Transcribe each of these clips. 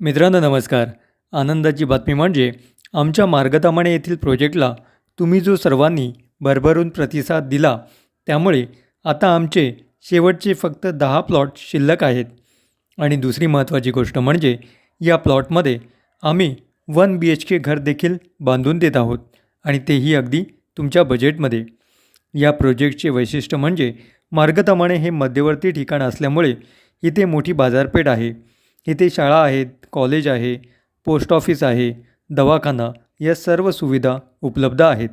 मित्रांनो नमस्कार. आनंदाची बातमी म्हणजे आमच्या मार्गतामाणे येथील प्रोजेक्टला तुम्ही जो सर्वांनी भरभरून प्रतिसाद दिला त्यामुळे आता आमचे शेवटचे फक्त दहा प्लॉट शिल्लक आहेत. आणि दुसरी महत्त्वाची गोष्ट म्हणजे या प्लॉटमध्ये आम्ही वन बी एच के घर देखील बांधून देत आहोत आणि तेही अगदी तुमच्या बजेटमध्ये या प्रोजेक्टचे वैशिष्ट्य म्हणजे मार्गतामाणे हे मध्यवर्ती ठिकाण असल्यामुळे इथे मोठी बाजारपेठ आहे. इथे शाळा आहेत कॉलेज आहे पोस्ट ऑफिस आहे दवाखाना या सर्व सुविधा उपलब्ध आहेत.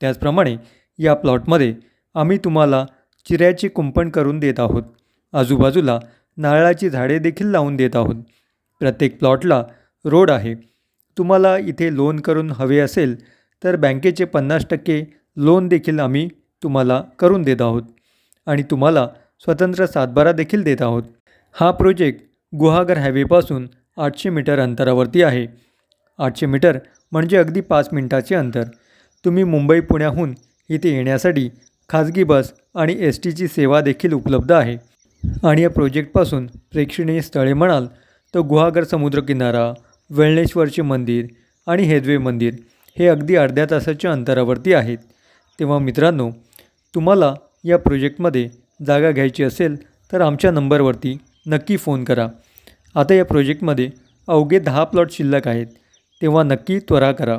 त्याचप्रमाणे या प्लॉटमध्ये आम्ही तुम्हाला चिऱ्याचे कुंपण करून देत आहोत. आजूबाजूला नारळाची झाडे देखील लावून देत आहोत. प्रत्येक प्लॉटला रोड आहे. तुम्हाला इथे लोन करून हवे असेल तर बँकेचे पन्नास टक्के लोन देखील आम्ही तुम्हाला करून देत आहोत. आणि तुम्हाला स्वतंत्र सातबारा देखील देत आहोत. हा प्रोजेक्ट गुहागर हायवेपासून आठशे मीटर अंतरावरती आहे. आठशे मीटर म्हणजे अगदी पाच मिनिटाचे अंतर. तुम्ही मुंबई पुण्याहून इथे येण्यासाठी खाजगी बस आणि एस टीची सेवा देखील उपलब्ध आहे. आणि या प्रोजेक्टपासून प्रेक्षणीय स्थळे म्हणाल तर गुहागर समुद्रकिनारा वेळणेश्वरचे मंदिर आणि हेदवे मंदिर हे अगदी अर्ध्या तासाच्या अंतरावरती आहेत. तेव्हा मित्रांनो तुम्हाला या प्रोजेक्टमध्ये जागा घ्यायची असेल तर आमच्या नंबरवरती नक्की फोन करा. आता या प्रोजेक्टमध्ये अवघे दहा प्लॉट शिल्लक आहेत. तेव्हा नक्की त्वरा करा.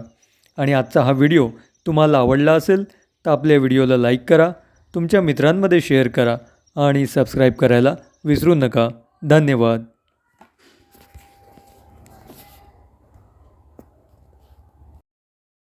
आणि आजचा हा व्हिडिओ तुम्हाला आवडला असेल तर आपल्या व्हिडिओला लाईक करा तुमच्या मित्रांमध्ये शेअर करा आणि सबस्क्राईब करायला विसरू नका. धन्यवाद.